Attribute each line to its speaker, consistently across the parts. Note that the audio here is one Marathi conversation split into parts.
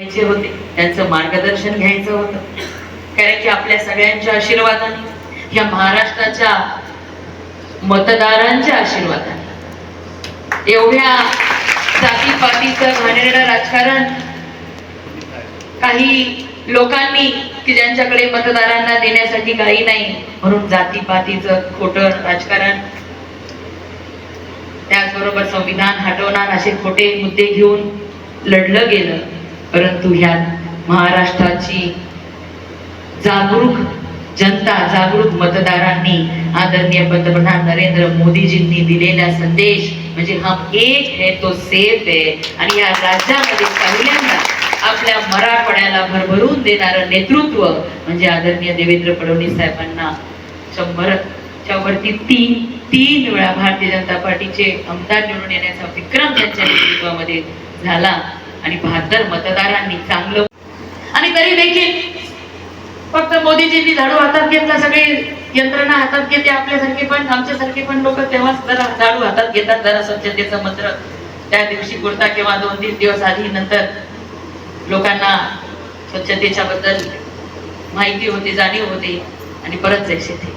Speaker 1: घ्यायचे होते. त्यांचं मार्गदर्शन घ्यायचं होतं. कारण की आपल्या सगळ्यांच्या आशीर्वादाने या महाराष्ट्राच्या मतदारांच्या आशीर्वादाने. एवढ्या जातीपातीचं घाणेरडं राजकारण काही लोकांनी की ज्यांच्याकडे मतदारांना देण्यासाठी काही नाही म्हणून जातीपातीचं खोटं राजकारण. त्याचबरोबर संविधान हटवणार असे खोटे मुद्दे घेऊन लढलं गेलं. परंतु ह्यात महाराष्ट्राची जागरूक जनता जागरूक मतदारांनी आदरणीय पंतप्रधान नरेंद्र मोदीजींनी दिलेला संदेश म्हणजे हम एक है तो सेफ आहे आणि या राज्यामध्ये पहिल्यांदा आपल्या मराठवाड्याला भरभरून देणारं नेतृत्व म्हणजे आदरणीय देवेंद्र फडणवीस साहेबांना शंभरच्या वरती तीन तीन वेळा भारतीय जनता पार्टीचे आमदार निवडून येण्याचा विक्रम त्यांच्या नेतृत्वामध्ये झाला. आणि बहात्तर मतदारांनी चांगलं आणि तरी देखील फक्त मोदीजींनी झाडू हातात घेतला सगळी यंत्रणा हातात घेते आपल्यासारखे पण आमच्यासारखे पण लोक तेव्हाच जरा झाडू हातात घेतात जरा स्वच्छतेचं मंत्र त्या दिवशी कुर्ता किंवा दोन तीन दिवस आधी नंतर लोकांना स्वच्छतेच्या बद्दल माहिती होती जाणीव होती आणि परत जायचे ते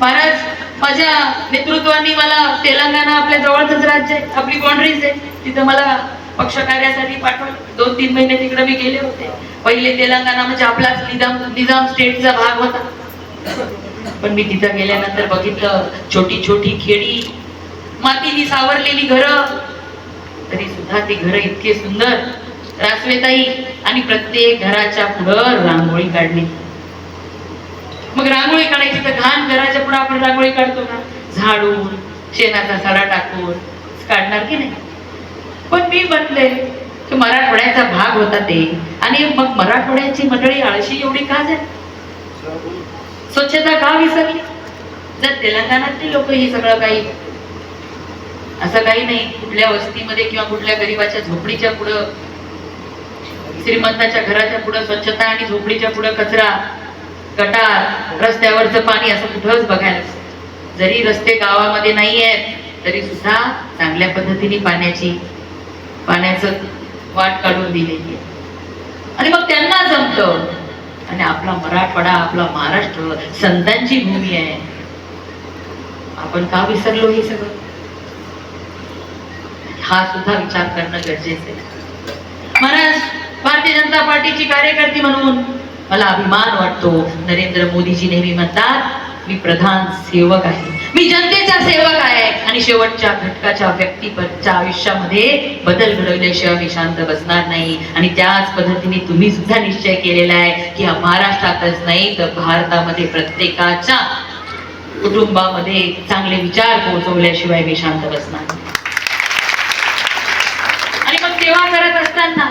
Speaker 1: महाराज माझ्या नेतृत्वाने मला तेलंगणा आपल्या जवळच राज्य आहे आपली बाउंड्रीज आहे. तिथं मला पक्ष कार्यासाठी पाठवलं. दोन तीन महिने तिकडे मी गेले होते. पहिले तेलंगणा म्हणजे आपलाच निजाम निजाम स्टेटचा भाग होता. पण मी तिथं गेल्यानंतर बघितलं छोटी छोटी खेडी. मातीने सावरलेली घरं. तरी सुद्धा ती घरं इतके सुंदर. रासवेताई आणि प्रत्येक घराच्या पुढं रांगोळी काढली मग रांगोळी काढायची तर घाण घराच्या पुढे आपण रांगोळी काढतो ना? झाडून शेणाचा सडा टाकून. काढणार की नाही? पण मी म्हटले की मराठवाड्याचा भाग होता ते. आणि मग मराठवाड्याची मंडळी आळशी एवढी का झाली? स्वच्छता का विसरली? जर तेलंगणातली लोक ही सगळं काही असं काही नाही कुठल्या वस्तीमध्ये किंवा कुठल्या गरीबाच्या झोपडीच्या पुढं श्रीमंताच्या घराच्या पुढं स्वच्छता आणि झोपडीच्या पुढं कचरा गटार रस्त्यावरचं पाणी असं कुठंच बघायला जरी रस्ते गावामध्ये नाही आहेत तरी सुद्धा चांगल्या पद्धतीने पाण्याची पाण्याचं वाट काढून दिलेली आहे. आणि मग त्यांना जमतं. आणि आपला मराठवाडा आपला महाराष्ट्र संतांची भूमी आहे. आपण का विसरलो हे सगळं? हा सुद्धा विचार करणं गरजेचं आहे. महाराज भारतीय जनता पार्टीची कार्यकर्ती म्हणून मला अभिमान वाटतो. नरेंद्र मोदीजी नेहमी म्हणतात मी प्रधान सेवक आहे. मी जनतेचा सेवक आहे. आणि शेवटच्या घटकाच्या व्यक्तीच्या आयुष्यामध्ये बदल घडवल्याशिवाय मी शांत बसणार नाही आणि त्याच पद्धतीने तुम्ही सुद्धा निश्चय केलेला आहे की हा महाराष्ट्रातच नाही तर भारतामध्ये प्रत्येकाच्या कुटुंबामध्ये चांगले विचार पोहोचवल्याशिवाय मी शांत बसणार नाही. आणि मग तेव्हा करत असताना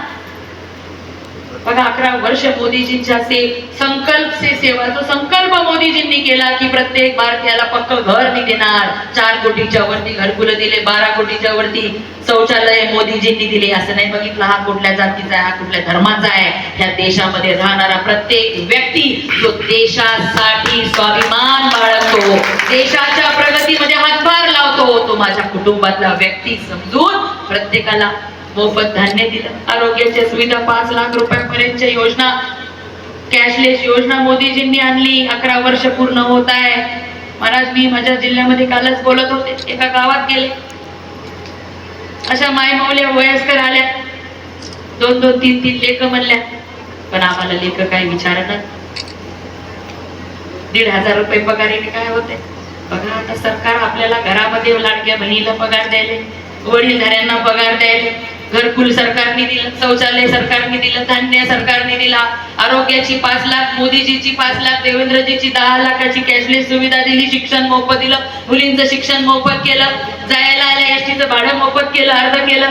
Speaker 1: बघा अकरा वर्ष मोदीजींच्या से संकल्प से सेवा तो संकल्प मोदीजींनी केला की प्रत्येक भारतीयाला पक्क घर मी देणार. चार कोटीच्या वरती घरकुलं दिले बारा कोटीच्या वरती शौचालय मोदीजींनी दिले. असं नाही बघितलं हा कुठल्या जातीचा आहे हा कुठल्या धर्माचा आहे. ह्या देशामध्ये राहणारा प्रत्येक व्यक्ती जो देशासाठी स्वाभिमान बाळगतो देशाच्या प्रगतीमध्ये हातभार लावतो तो माझ्या कुटुंबातला व्यक्ती समजून प्रत्येकाला मोफत धान्य दिलं. आरोग्याच्या सुविधा पाच लाख रुपयापर्यंतच्या योजना कॅशलेस योजना मोदीजींनी आणली. अकरा वर्ष पूर्ण होत आहे. महाराज मी माझ्या जिल्ह्यामध्ये कालच बोलत होते. एका गावात गेले. अशा मायमावल्या वयस्कर आल्या. दोन दोन तीन तीन लेख म्हणल्या पण आम्हाला लेख काही विचारणार दीड हजार रुपये पगारीने काय होते? बघा आता सरकार आपल्याला घरामध्ये लाडक्या बहिणीला पगार द्यायले वडीलधाऱ्यांना पगार द्यायले. घरकुल सरकारने दिलं शौचालय सरकारने दिलं धान्य सरकारने दिला आरोग्याची पाच लाख मोदीजीची पाच लाख देवेंद्रजीची दहा लाखाची कॅशलेस सुविधा दिली शिक्षण मोफत दिलं मुलींचं शिक्षण मोफत केलं जायला आल्या एसटीचं भाडं मोफत केलं अर्ध केलं.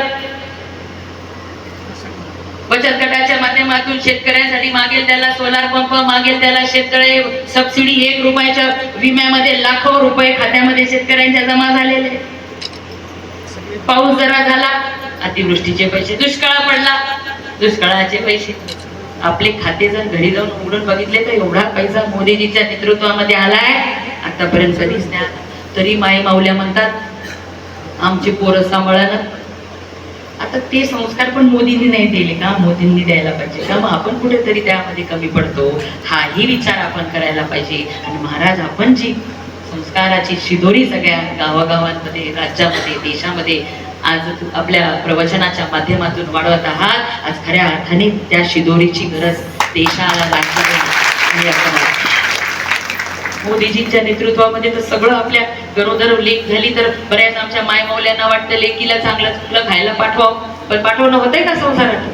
Speaker 1: बचत गटाच्या माध्यमातून शेतकऱ्यांसाठी मागेल त्याला सोलार पंप मागेल त्याला शेततळे सबसिडी एक रुपयाच्या विम्यामध्ये लाखो रुपये खात्यामध्ये शेतकऱ्यांच्या जमा झालेले. पाऊस जरा झाला अतिवृष्टीचे पैसे. दुष्काळ पडला. दुष्काळाचे पैसे. आपले खाते जर घरी जाऊन उघडून बघितले तर एवढा पैसा मोदीजीच्या नेतृत्वामध्ये आलाय. आतापर्यंत कधीच नाही आला. तरी माई माऊल्या म्हणतात आमची पोरं सांभाळणं आता ते संस्कार पण मोदींनी नाही दिले का? मोदींनी द्यायला पाहिजे का? मग आपण कुठेतरी त्यामध्ये कमी पडतो. हाही विचार आपण करायला पाहिजे. आणि महाराज आपण जी संस्काराची शिदोरी सगळ्या गावागावांमध्ये राज्यामध्ये देशामध्ये आज आपल्या प्रवचनाच्या माध्यमातून वाढवत आहात. आज खऱ्या अर्थाने त्या शिदोरीची गरज देशाला राज्याला मोदीजींच्या नेतृत्वामध्ये तर सगळं आपल्या गरोदर लेख झाली तर बऱ्याच आमच्या मायमावल्यांना वाटतं लेकीला चांगलं चुकलं खायला पाठवावं. पण पाठवणं होतंय का संसारात?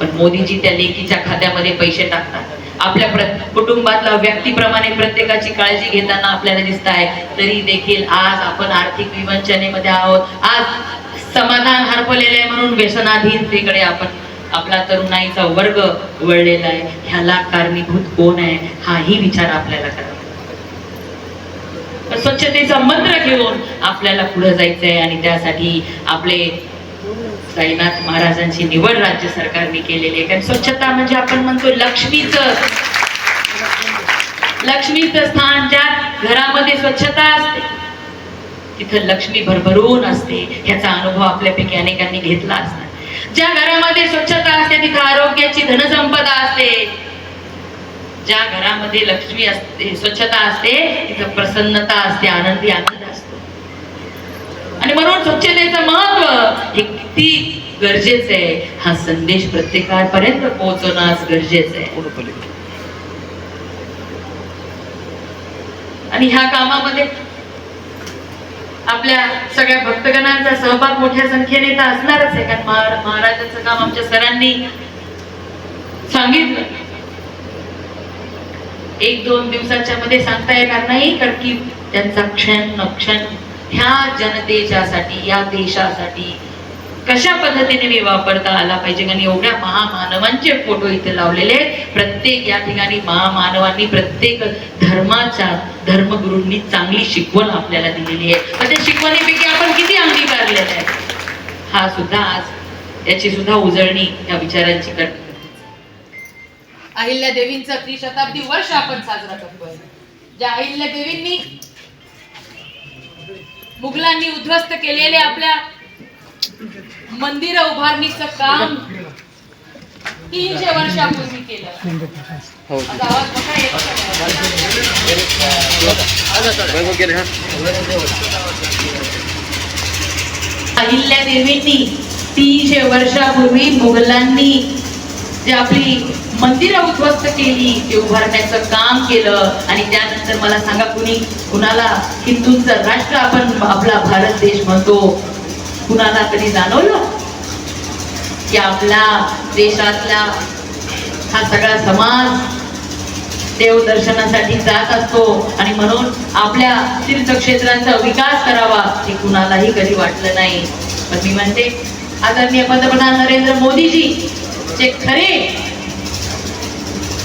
Speaker 1: पण मोदीजी त्या लेकीच्या खात्यामध्ये पैसे टाकतात. आपल्या प्र कुटुंबातल्या व्यक्तीप्रमाणे प्रत्येकाची काळजी घेताना आपल्याला दिसत आहे तरी देखील आज आपण आर्थिक विवंचनेमध्ये आहोत. आज समाधान हरपलेले आहे म्हणून व्यसनाधीनतेकडे आपण आपला तरुणाईचा वर्ग वळलेला आहे. ह्याला कारणीभूत कोण आहे? हाही विचार आपल्याला करावा स्वच्छतेचा मंत्र घेऊन आपल्याला पुढे जायचंय आणि त्यासाठी आपले साईनाथ महाराजांची निवड राज्य सरकारने केलेली आहे. कारण स्वच्छता म्हणजे आपण म्हणतो लक्ष्मीच लक्ष्मीचं स्थान. ज्या घरामध्ये स्वच्छता असते. तिथं लक्ष्मी भरभरून असते ह्याचा अनुभव आपल्यापैकी अनेकांनी घेतला असणार. ज्या घरामध्ये स्वच्छता असते तिथं आरोग्याची धनसंपदा असते. ज्या घरामध्ये लक्ष्मी असते स्वच्छता असते तिथं प्रसन्नता असते आनंदी आनंद असतो. आणि म्हणून स्वच्छतेचं महत्त्व हे किती गरजेचं आहे हा संदेश प्रत्येकापर्यंत पोहोचवणं आज गरजेचं आहे. आणि ह्या कामामध्ये आपल्या सगळ्या भक्तगणांचा सहभाग मोठ्या संख्येने तर असणारच आहे कारण महाराजांचं काम आमच्या सरांनी सांगितलं. एक दोन दिवसाच्या मध्ये सांगता येणार नाही कारण की त्यांचा क्षण क्षण ह्या जनतेच्यासाठी या देशासाठी कशा पद्धतीने मी वापरता आला पाहिजे? आणि एवढ्या महामानवांचे फोटो इथे लावलेले आहेत. प्रत्येक या ठिकाणी महामानवांनी प्रत्येक धर्माच्या धर्मगुरूंनी चांगली शिकवण आपल्याला दिलेली आहे. पण त्या शिकवणीपैकी आपण किती अंगीकारलेला आहे हा सुद्धा आज याची सुद्धा उजळणी या विचारांची करते
Speaker 2: अहिल्या देवींचा त्रिशताब्दी वर्ष आपण साजरा करतोय. ज्या अहिल्या देवींनी मुघलांनी उद्ध्वस्त केलेले आपल्या मंदिर उभारणीचं काम तीनशे वर्षापूर्वी केलं. माझा आवाज का?
Speaker 1: अहिल्या देवींनी तीनशे वर्षापूर्वी मुघलांनी जे आपली मंदिरं उद्ध्वस्त केली ते उभारण्याचं काम केलं. आणि त्यानंतर मला सांगा कुणी कुणाला हिंदूंचं राष्ट्र आपण आपला भारत देश म्हणतो कुणाला कधी जाणवलं? की आपला देशातला हा सगळा समाज देव दर्शनासाठी जात असतो. आणि म्हणून आपल्या तीर्थक्षेत्रांचा विकास करावा हे कुणालाही कधी वाटलं नाही. पण मी म्हणते आदरणीय पंतप्रधान नरेंद्र मोदीजी जे खरे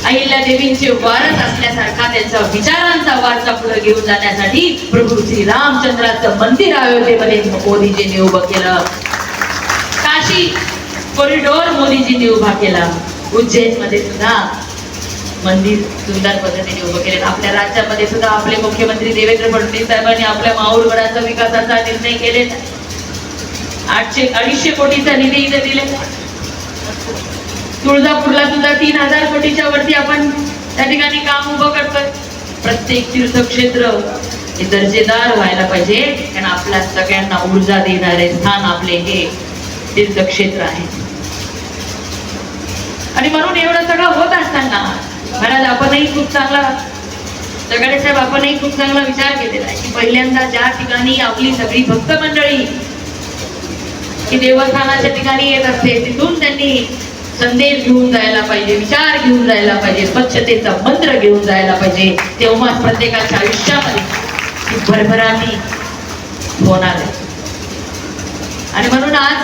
Speaker 1: अहिल्या देवींचे वारस असल्यासारखा त्यांचा विचारांचा वारसा पुढे घेऊन जाण्यासाठी प्रभू श्री रामचंद्राचं मंदिर अयोध्येमध्ये मोदीजींनी उभं केलं. काशी कॉरिडॉर मोदीजींनी उभा केला. उज्जैनमध्ये सुद्धा मंदिर सुंदर पद्धतीने उभं केले आपल्या राज्यामध्ये सुद्धा आपले मुख्यमंत्री देवेंद्र फडणवीस साहेबांनी आपल्या माहूरगडाचा विकासाचा निर्णय केलेला आठशे अडीचशे कोटीचा निधी इथे दिलेला तुळजापूरला सुद्धा तीन हजार कोटीच्या वरती आपण त्या ठिकाणी काम उभं करतोय. प्रत्येक तीर्थक्षेत्र हे दर्जेदार व्हायला पाहिजे. कारण आपल्या सगळ्यांना ऊर्जा देणारे स्थान आपले हे तीर्थक्षेत्र आहे. आणि म्हणून एवढं सगळं होत असताना महाराज आपणही खूप चांगला सगळे साहेब आपणही खूप चांगला विचार केलेला आहे की पहिल्यांदा ज्या ठिकाणी आपली सगळी भक्त मंडळी की देवस्थानाच्या ठिकाणी येत असते तिथून त्यांनी संदेश घेऊन जायला पाहिजे विचार घेऊन जायला पाहिजे स्वच्छतेचा मंत्र घेऊन जायला पाहिजे तेव्हाच प्रत्येकाच्या आयुष्यामध्ये भरभराटी होणार आहे. आणि म्हणून आज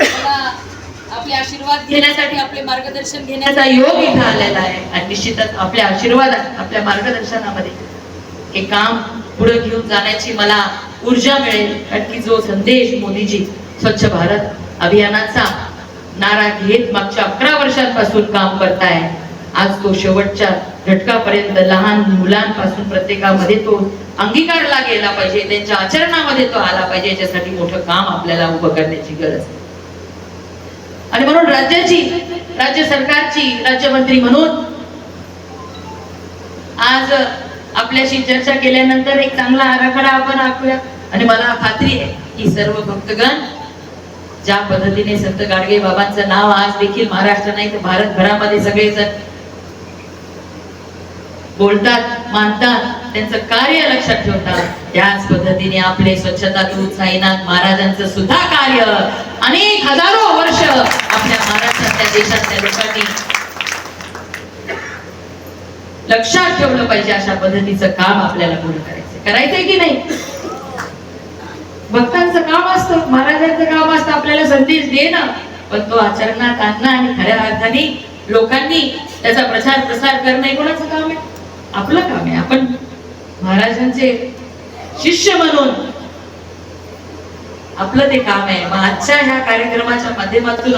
Speaker 2: मला आपले आशीर्वाद घेण्यासाठी आपले मार्गदर्शन
Speaker 1: घेण्याचा योग इथं आलेला आहे. आणि निश्चितच आपल्या आशीर्वादात आपल्या मार्गदर्शनामध्ये हे काम पुढे घेऊन जाण्याची मला ऊर्जा मिळेल. कारण की जो संदेश मोदीजी स्वच्छ भारत अभियानाचा नारा घेत मागच्या अकरा वर्षांपासून काम करताय आज तो शेवटच्या घटकापर्यंत लहान मुलांपासून प्रत्येकामध्ये तो अंगीकारला गेला पाहिजे. त्यांच्या आचरणामध्ये तो आला पाहिजे याच्यासाठी मोठं काम आपल्याला उभं करण्याची गरज आहे. आणि म्हणून राज्याची राज्य सरकारची राज्यमंत्री म्हणून आज आपल्याशी चर्चा केल्यानंतर एक चांगला आराखडा आपण आखूया. आणि मला खात्री आहे की सर्व भक्तगण ज्या पद्धतीने संत गाडगे बाबांचं नाव आज देखील महाराष्ट्र नाही तर भारतभरामध्ये सगळेजण बोलतात मानतात त्यांचं कार्य लक्षात ठेवतात. त्याच पद्धतीने आपले स्वच्छता दूत साईनाथ महाराजांचं सुद्धा कार्य अनेक हजारो वर्ष आपल्या महाराष्ट्रातल्या देशातल्या लोकांनी लक्षात ठेवलं पाहिजे अशा पद्धतीचं काम आपल्याला पूर्ण करायचं करायचंय की नाही? भक्तांचं काम असतं महाराजांचं काम असतं आपल्याला संदेश देणं. पण तो आचरणात आणणं आणि खऱ्या अर्थाने लोकांनी त्याचा प्रचार प्रसार करणं हे कोणाचं काम आहे? आपलं काम आहे. आपण महाराजांचे शिष्य म्हणून आपलं ते काम आहे. मग आजच्या ह्या कार्यक्रमाच्या माध्यमातून